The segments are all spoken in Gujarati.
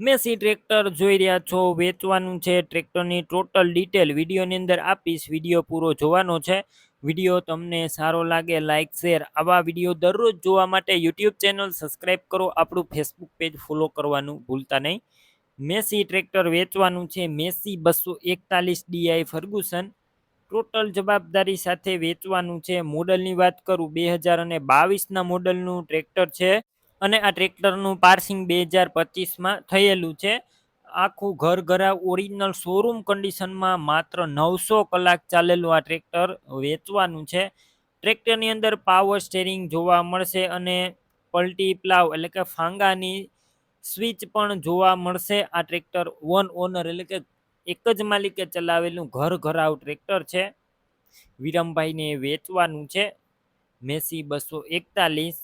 મેસી ટ્રેક્ટર જોઈ રહ્યા છો, વેચવાનું છે. ટ્રેક્ટરની ટોટલ ડિટેલ વિડીયોની અંદર આપીશ. વીડિયો પૂરો જોવાનો છે. વીડિયો તમને સારો લાગે લાઇક શેર, આવા વીડિયો દરરોજ જોવા માટે યુટ્યુબ ચેનલ સબસ્ક્રાઈબ કરો. આપણું ફેસબુક પેજ ફોલો કરવાનું ભૂલતા નહીં. મેસી ટ્રેક્ટર વેચવાનું છે. મેસી બસો એકતાલીસ ડીઆઈ ફર્ગુસન. ટોટલ જવાબદારી સાથે વેચવાનું છે. મોડલની વાત કરું, બે હજાર અને બાવીસના મોડલનું ટ્રેક્ટર છે. અને આ ટ્રેક્ટરનું પાર્સિંગ બે હજાર પચીસમાં થયેલું છે. આખું ઘર ઘરા ઓરિજિનલ શોરૂમ કન્ડિશનમાં માત્ર નવસો કલાક ચાલેલું આ ટ્રેક્ટર વેચવાનું છે. ટ્રેક્ટરની અંદર પાવર સ્ટેરિંગ જોવા મળશે અને પલટી પ્લાવ એટલે કે ફાંગાની સ્વિચ પણ જોવા મળશે. આ ટ્રેક્ટર વન ઓનર એટલે કે એક જ માલિકે ચલાવેલું ઘર ઘરાવ ટ્રેક્ટર છે. વિરમભાઈને વેચવાનું છે. મેસી બસો એકતાલીસ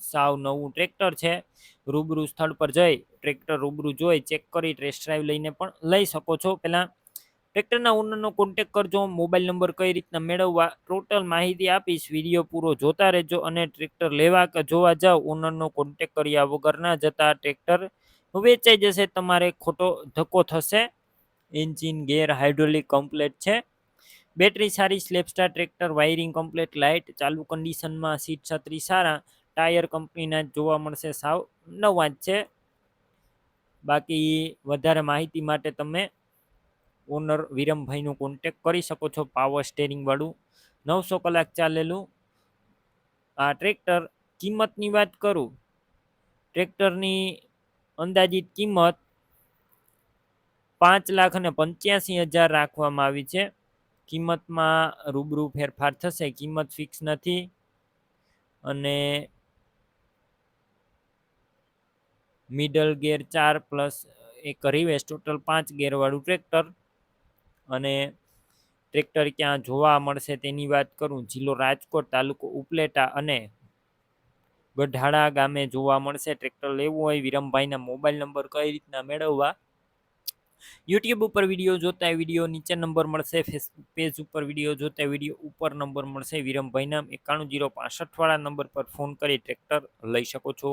સાવ નવું ટ્રેક્ટર છે. રૂબરૂ સ્થળ પર જઈ ટ્રેક્ટર રૂબરૂ જોઈ ચેક કરી ટેસ્ટ ડ્રાઈવ લઈને પણ લઈ શકો છો. પહેલાં ટ્રેક્ટરના ઓનરનો કોન્ટેક કરજો. મોબાઈલ નંબર કઈ રીતના મેળવવા ટોટલ માહિતી આપીશ. વીડિયો પૂરો જોતા રહેજો અને ટ્રેક્ટર લેવા કે જોવા જાઓ ઓનરનો કોન્ટેક કર્યા વગર ના જતા ટ્રેક્ટર વેચાઈ જશે. તમારે ખોટો ધક્કો થશે. એન્જિન ગેર હાઇડ્રોલિક કમ્પ્લેટ છે. બેટરી સારી સ્લેપસ્ટાર ટ્રેક્ટર, વાયરિંગ કમ્પ્લેટ, લાઇટ, ચાલુ કન્ડિશનમાં સીટ છત્રી સારા. ટાયર કંપનીના જ જોવા મળશે સાવ નવા જ છે. બાકી વધારે માહિતી માટે તમે ઓનર વિરમભાઈનો કોન્ટેક કરી શકો છો પાવર સ્ટેરિંગવાળું નવસો કલાક ચાલેલું. આ ટ્રેક્ટર કિંમતની વાત કરું. ટ્રેક્ટરની અંદાજિત કિંમત પાંચ લાખ અને પંચ્યાસી હજાર રાખવામાં આવી છે. કિંમતમાં રૂબરૂ ફેરફાર થશે. કિંમત ફિક્સ નથી. અને મિડલ ગેર ચાર પ્લસ એક રિવેસ ટોટલ પાંચ ગેરવાળું ટ્રેક્ટર. અને ટ્રેક્ટર ક્યાં જોવા મળશે તેની વાત કરું, જિલ્લો રાજકોટ તાલુકો ઉપલેટા અને ગઢાળા ગામે જોવા મળશે ટ્રેક્ટર લેવું હોય, વિરમભાઈના મોબાઈલ નંબર કઈ રીતના મેળવવા? યુટ્યુબ ઉપર વીડિયો જોતા વીડિયો નીચે નંબર મળશે, ફેસબુક પેજ ઉપર વીડિયો જોતા વીડિયો ઉપર નંબર મળશે, વિરમભાઈના એકાણું જીરો પાસઠવાળા નંબર પર ફોન કરી ટ્રેક્ટર લઈ શકો છો.